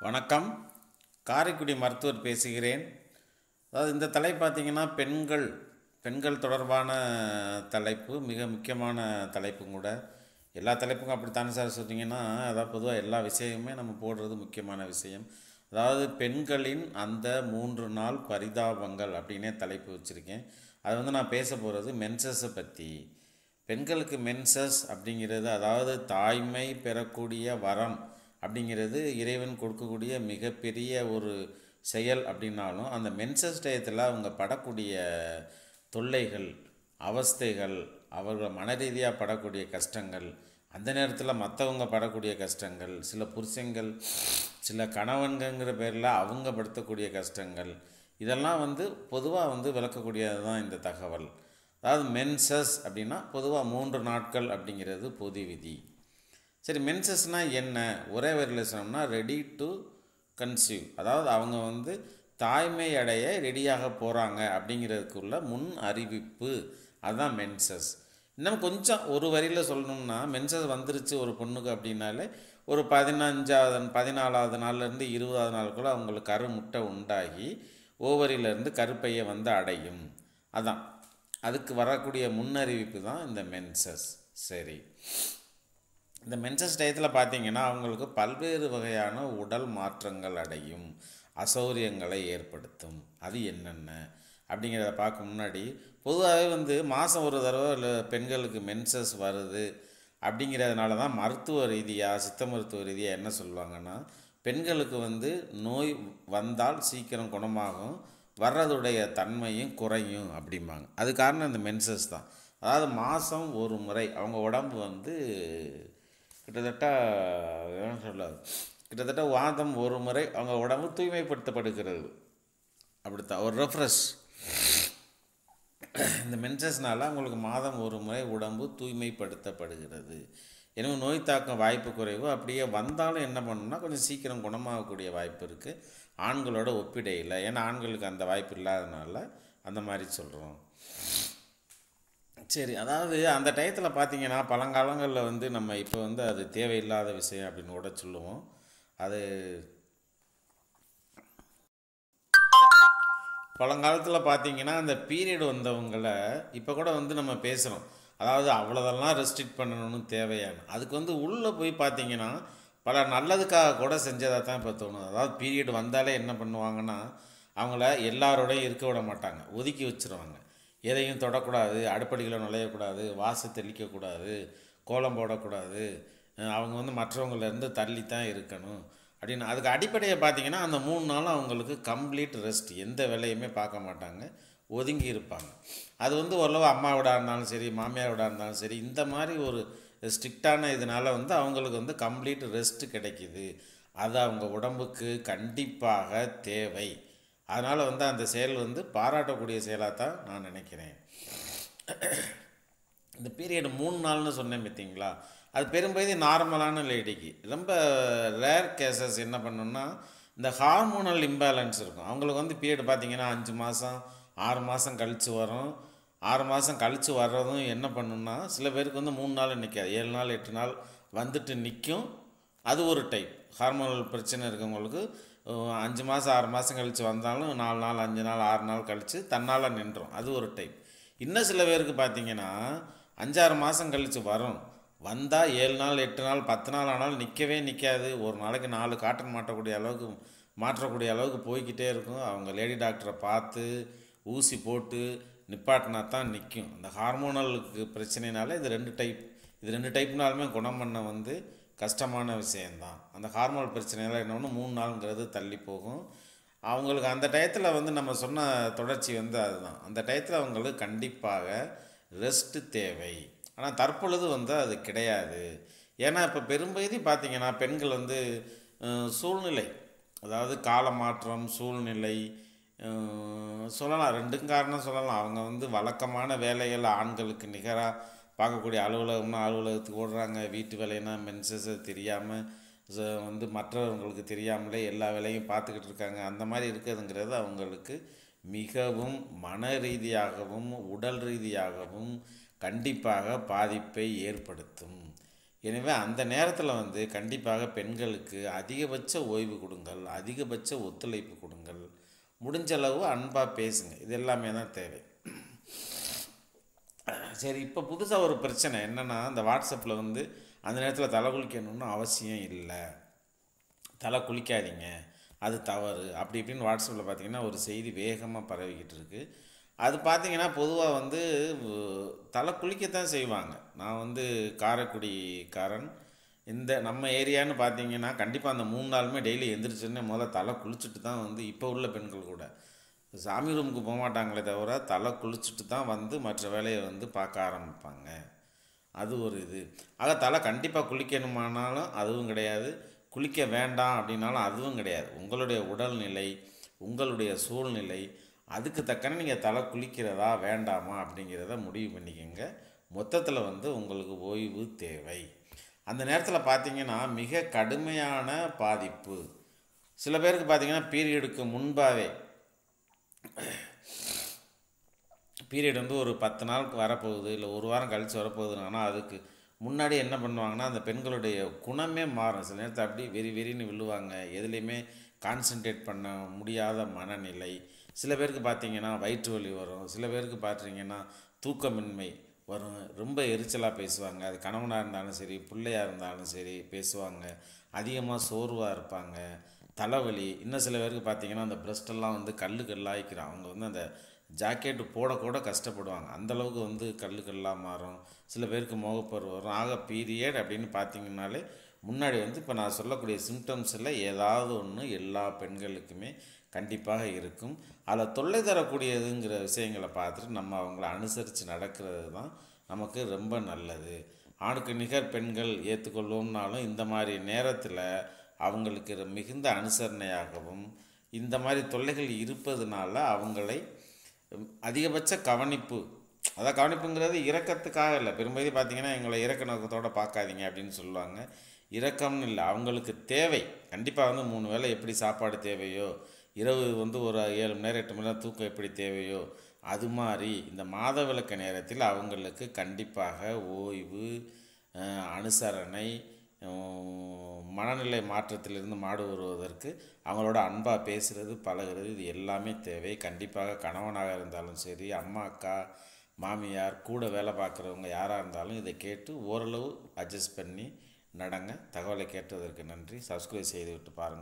வணக்கம். காரைக்குடி மருத்துவர் பேசுகிறேன். அதாவது இந்த தலைப்பு பார்த்தீங்கன்னா பெண்கள் பெண்கள் தொடர்பான தலைப்பு மிக முக்கியமான தலைப்பும் கூட. எல்லா தலைப்புக்கும் அப்படித்தானே சார் சொன்னீங்கன்னா அதாவது பொதுவாக எல்லா விஷயமுமே நம்ம போடுறது முக்கியமான விஷயம். அதாவது பெண்களின் அந்த மூன்று நாள் பரிதாபங்கள் அப்படின்னே தலைப்பு வச்சுருக்கேன். அது வந்து நான் பேச போகிறது மென்சஸை பற்றி பெண்களுக்கு மென்சஸ் அப்படிங்கிறது அதாவது தாய்மை பெறக்கூடிய வரம். அப்படிங்கிறது இறைவன் கொடுக்கக்கூடிய மிகப்பெரிய ஒரு செயல் அப்படின்னாலும் அந்த மென்சஸ் டயத்தில் அவங்க படக்கூடிய தொல்லைகள் அவஸ்தைகள் அவர்கள் மன ரீதியாக படக்கூடிய கஷ்டங்கள் அந்த நேரத்தில் மற்றவங்க படக்கூடிய கஷ்டங்கள் சில புருஷங்கள் சில கணவன்கிற பேரில் அவங்க படுத்தக்கூடிய கஷ்டங்கள் இதெல்லாம் வந்து பொதுவாக வந்து விளக்கக்கூடியது தான் இந்த தகவல். அதாவது மென்சஸ் அப்படின்னா பொதுவாக மூன்று நாட்கள் அப்படிங்கிறது பொது விதி. சரி மென்சஸ்னால் என்ன? ஒரே வரியில் சொன்னோம்னா ரெடி டு கன்சீவ் அதாவது அவங்க வந்து தாய்மை அடைய ரெடியாக போகிறாங்க அப்படிங்கிறதுக்குள்ள முன் அறிவிப்பு. அதுதான் மென்சஸ் இன்னும் கொஞ்சம் ஒரு வரியில் சொல்லணும்னா மென்சஸ் வந்துருச்சு ஒரு பொண்ணுக்கு அப்படின்னாலே ஒரு பதினஞ்சாவது பதினாலாவது நாள்லேருந்து இருபதாவது நாளுக்குள்ளே அவங்களுக்கு கரு முட்டை உண்டாகி ஓவரியிலேருந்து கருப்பையை வந்து அடையும். அதான். அதுக்கு வரக்கூடிய முன்னறிவிப்பு தான் இந்த மென்சஸ் சரி. இந்த மென்சஸ் டயத்தில் பார்த்தீங்கன்னா அவங்களுக்கு பல்வேறு வகையான உடல் மாற்றங்கள் அடையும் அசௌரியங்களை ஏற்படுத்தும். அது என்னென்ன? அப்படிங்கிறத பார்க்க முன்னாடி பொதுவாகவே வந்து மாதம் ஒரு தடவை இல்லை பெண்களுக்கு மென்சஸ் வருது அப்படிங்கிறதுனால தான் மருத்துவ ரீதியாக சித்த மருத்துவ ரீதியாக என்ன சொல்லுவாங்கன்னா பெண்களுக்கு வந்து நோய் வந்தால் சீக்கிரம் குணமாகும் வர்றதுடைய தன்மையும் குறையும் அப்படிம்பாங்க. அது காரணம் இந்த மென்சஸ் தான். அதாவது மாதம் ஒரு முறை அவங்க உடம்பு வந்து கிட்டத்தட்ட என்ன சொல்லாது கிட்டத்தட்ட வாதம் ஒரு முறை அவங்க உடம்பு தூய்மைப்படுத்தப்படுகிறது. அப்படித்தான். ஒரு ரெஃப்ரெஷ் இந்த மென்சஸ்னால் அவங்களுக்கு மாதம் ஒரு முறை உடம்பு தூய்மைப்படுத்தப்படுகிறது. எனவே நோய் தாக்கம் வாய்ப்பு குறைவு. அப்படியே வந்தாலும் என்ன பண்ணணும்னா கொஞ்சம் சீக்கிரம் குணமாகக்கூடிய வாய்ப்பு இருக்குது ஆண்களோட ஒப்பிடையில் ஏன்னா ஆண்களுக்கு அந்த வாய்ப்பு இல்லாதனால அந்த மாதிரி சொல்கிறோம் சரி அதாவது அந்த டயத்தில் பார்த்தீங்கன்னா பழங்காலங்களில் வந்து நம்ம இப்போ வந்து அது தேவையில்லாத விஷயம் அப்படின்னு கூட சொல்லுவோம். அது பழங்காலத்தில் பார்த்தீங்கன்னா அந்த பீரியட் வந்தவங்களை இப்போ கூட வந்து நம்ம பேசுகிறோம் அதாவது அவ்வளோதெல்லாம் ரெஸ்ட்ரிக்ட் பண்ணணும்னு தேவையான. அதுக்கு வந்து உள்ளே போய் பார்த்தீங்கன்னா பல நல்லதுக்காக கூட செஞ்சதாக தான் இப்போ தோணுது. அதாவது பீரியட் வந்தாலே என்ன பண்ணுவாங்கன்னா அவங்கள எல்லாரோடையும் இருக்க விட மாட்டாங்க. ஒதுக்கி வச்சுருவாங்க. எதையும் தொடக்கூடாது அடுப்படிகளை நுழையக்கூடாது வாசு தெளிக்கக்கூடாது கோலம் போடக்கூடாது அவங்க வந்து மற்றவங்கலேருந்து தள்ளி தான் இருக்கணும் அப்படின்னு. அதுக்கு அடிப்படையை பார்த்தீங்கன்னா அந்த மூணு நாளும் அவங்களுக்கு கம்ப்ளீட் ரெஸ்ட் எந்த வேலையுமே பார்க்க மாட்டாங்க ஒதுங்கி இருப்பாங்க. அது வந்து ஓரளவு அம்மாவோட இருந்தாலும் சரி மாமியாரோட இருந்தாலும் சரி இந்த மாதிரி ஒரு ஸ்ட்ரிக்டான இதனால் வந்து அவங்களுக்கு வந்து கம்ப்ளீட் ரெஸ்ட் கிடைக்கிது. அது அவங்க உடம்புக்கு கண்டிப்பாக தேவை. அதனால் வந்து அந்த செயல் வந்து பாராட்டக்கூடிய செயலாக தான் நான் நினைக்கிறேன். இந்த பீரியட் மூணு நாள்னு சொன்னேன் பார்த்தீங்களா? அது பெரும்பகுதி நார்மலான லேடிக்கு ரொம்ப ரேர் கேசஸ் என்ன பண்ணணும்னா இந்த ஹார்மோனல் இம்பேலன்ஸ் இருக்கும். அவங்களுக்கு வந்து பீரியட் பார்த்திங்கன்னா அஞ்சு மாதம் ஆறு மாதம் கழித்து வரும். ஆறு மாதம் கழித்து வர்றதும் என்ன பண்ணுன்னா சில பேருக்கு வந்து மூணு நாள் நிற்காது ஏழு நாள் எட்டு நாள் வந்துட்டு நிற்கும் அது ஒரு டைப் ஹார்மோனல் பிரச்சனை இருக்கவங்களுக்கு அஞ்சு மாதம் ஆறு மாதம் கழித்து வந்தாலும் நாலு நாள் அஞ்சு நாள் ஆறு நாள் கழித்து தன்னால் நின்றோம். அது ஒரு டைப் இன்னும் சில பேருக்கு பார்த்தீங்கன்னா அஞ்சாறு மாதம் கழித்து வரும். வந்தால் ஏழு நாள் எட்டு நாள் பத்து நாள் ஆனாலும் நிற்கவே நிற்காது ஒரு நாளைக்கு நாலு காட்டன் மாட்டக்கூடிய அளவுக்கு மாற்றக்கூடிய அளவுக்கு போய்கிட்டே இருக்கும். அவங்க லேடி டாக்டரை பார்த்து ஊசி போட்டு நிப்பாட்டினா தான் நிற்கும் அந்த ஹார்மோனலுக்கு பிரச்சனைனால இது ரெண்டு டைப் இது ரெண்டு டைப்னாலுமே குணம் பண்ண வந்து கஷ்டமான விஷயந்தான். அந்த ஹார்மோனல் பிரச்சனையெல்லாம் என்ன ஒன்று மூணு நாளுங்கிறது தள்ளி போகும். அவங்களுக்கு அந்த டயத்தில் வந்து நம்ம சொன்ன தொடர்ச்சி வந்து அதுதான். அந்த டயத்தில் அவங்களுக்கு கண்டிப்பாக ரெஸ்ட்டு தேவை. ஆனால் தற்பொழுது வந்து அது கிடையாது. ஏன்னா இப்போ பெரும்பகுதி பார்த்திங்கன்னா பெண்கள் வந்து சூழ்நிலை. அதாவது கால மாற்றம் சூழ்நிலை சொல்லலாம். ரெண்டும் காரணம் சொல்லலாம். அவங்க வந்து வழக்கமான வேலைகள் ஆண்களுக்கு நிகராக பார்க்கக்கூடிய அலுவலகம்னா அலுவலகத்துக்கு ஓடுறாங்க. வீட்டு வேலைன்னா மென்சஸ் தெரியாமல் வந்து மற்றவர்களுக்கு தெரியாமலே எல்லா வேலையும் பார்த்துக்கிட்டு இருக்காங்க. அந்த மாதிரி இருக்கிறதுங்கிறது அவங்களுக்கு மிகவும் மன ரீதியாகவும் உடல் ரீதியாகவும் கண்டிப்பாக பாதிப்பை ஏற்படுத்தும். எனவே அந்த நேரத்தில் வந்து கண்டிப்பாக பெண்களுக்கு அதிகபட்ச ஓய்வு கொடுங்கள் அதிகபட்ச ஒத்துழைப்பு கொடுங்கள். முடிஞ்சளவு அன்பாக பேசுங்க. இது எல்லாமே தான் தேவை. சரி இப்போ புதுசாக ஒரு பிரச்சனை என்னென்னா இந்த வாட்ஸ்அப்பில் வந்து அந்த நேரத்தில் தலை குளிக்கணும்னு அவசியம் இல்லை. தலை குளிக்காதீங்க. அது தவறு. அப்படி இப்படின்னு வாட்ஸ்அப்பில் பார்த்தீங்கன்னா ஒரு செய்தி வேகமாக பரவிக்கிட்டு இருக்குது அது பார்த்தீங்கன்னா பொதுவாக வந்து தலை குளிக்கத்தான் செய்வாங்க. நான் வந்து காரைக்குடிக்காரன். இந்த நம்ம ஏரியான்னு பார்த்தீங்கன்னா கண்டிப்பாக அந்த மூணு நாளுமே டெய்லி எந்திரிச்சோன்னே முதல்ல தலை குளிச்சுட்டு தான் வந்து இப்போ உள்ள பெண்கள் கூட. சாமி ரூமுக்கு போக மாட்டாங்களே தவிர தலை குளிச்சுட்டு தான் வந்து மற்ற வேலையை வந்து பார்க்க ஆரம்பிப்பாங்க. அது ஒரு இது. ஆக தலை கண்டிப்பாக குளிக்கணுமானாலும் அதுவும் கிடையாது. குளிக்க வேண்டாம் அப்படின்னாலும் அதுவும் கிடையாது. உங்களுடைய உடல்நிலை உங்களுடைய சூழ்நிலை அதுக்கு தக்கன நீங்கள் தலை குளிக்கிறதா வேண்டாமா அப்படிங்கிறத முடிவு பண்ணிக்கோங்க. மொத்தத்தில் வந்து உங்களுக்கு ஓய்வு தேவை. அந்த நேரத்தில் பார்த்தீங்கன்னா மிக கடுமையான பாதிப்பு. சில பேருக்கு பார்த்தீங்கன்னா பீரியடுக்கு முன்பாகவே பீரியட் வந்து ஒரு பத்து நாளுக்கு வரப்போகுது இல்லை ஒரு வாரம் கழித்து வரப்போகுதுன்னா அதுக்கு முன்னாடி என்ன பண்ணுவாங்கன்னா அந்த பெண்களுடைய குணமே மாறும். சில நேரத்தில் அப்படி வெறி வெறின்னு விழுவாங்க. எதுலேயுமே கான்சென்ட்ரேட் பண்ண முடியாத மனநிலை. சில பேருக்கு பார்த்தீங்கன்னா வயிற்று வலி வரும். சில பேருக்கு பார்த்தீங்கன்னா தூக்கமின்மை வரும். ரொம்ப எரிச்சலாக பேசுவாங்க. அது கணவனாக இருந்தாலும் சரி பிள்ளையாக இருந்தாலும் சரி பேசுவாங்க. அதிகமாக சோர்வாக இருப்பாங்க. தலைவலி இன்னும் சில பேருக்கு பார்த்தீங்கன்னா அந்த பிரஸ்டெல்லாம் வந்து கல்லு கல்லாகிக்கிறோம் அவங்க வந்து அந்த ஜாக்கெட்டு போடக்கூட கஷ்டப்படுவாங்க. அந்த அளவுக்கு வந்து கல் கல்லாக மாறும். சில பேருக்கு முகப்பரு வரும். ஆக பீரியட் அப்படின்னு பார்த்தீங்கன்னாலே முன்னாடி வந்து இப்போ நான் சொல்லக்கூடிய சிம்டம்ஸில் ஏதாவது ஒன்று எல்லா பெண்களுக்குமே கண்டிப்பாக இருக்கும். அதில் தொல்லை தரக்கூடியதுங்கிற விஷயங்களை பார்த்துட்டு நம்ம அவங்கள அனுசரித்து நடக்கிறது தான் நமக்கு ரொம்ப நல்லது. ஆணுக்கு நிகர் பெண்கள் ஏற்றுக்கொள்வோம்னாலும் இந்த மாதிரி நேரத்தில் அவங்களுக்கு மிகுந்த அனுசரணையாகவும் இந்த மாதிரி தொல்லைகள் இருப்பதுனால அவங்களை அதிகபட்ச கவனிப்பு அதான் கவனிப்புங்கிறது இறக்கத்துக்காக இல்லை. பெரும்பகுதி பார்த்தீங்கன்னா எங்களை இறக்க நோக்கத்தோடு பார்க்காதீங்க அப்படின்னு சொல்லுவாங்க. இறக்கம்னு இல்லை அவங்களுக்கு தேவை. கண்டிப்பாக வந்து மூணு வேளை எப்படி சாப்பாடு தேவையோ இரவு வந்து ஒரு ஏழு மணி நேரம் எட்டு மணி நேரம் தூக்கம் எப்படி தேவையோ அது மாதிரி இந்த மாத விளக்கு நேரத்தில் அவங்களுக்கு கண்டிப்பாக ஓய்வு அனுசரணை மனநிலை மாற்றத்திலிருந்து மாடு வருவதற்கு அவங்களோட அன்பாக பேசுகிறது பழகுறது இது எல்லாமே தேவை. கண்டிப்பாக கணவனாக இருந்தாலும் சரி அம்மா அக்கா மாமியார் கூட வேலை பார்க்குறவங்க யாராக இருந்தாலும் இதை கேட்டு ஓரளவு அட்ஜஸ்ட் பண்ணி நடங்க. தகவலை கேட்டதற்கு நன்றி. சப்ஸ்கிரைப் செய்துவிட்டு பாருங்கள்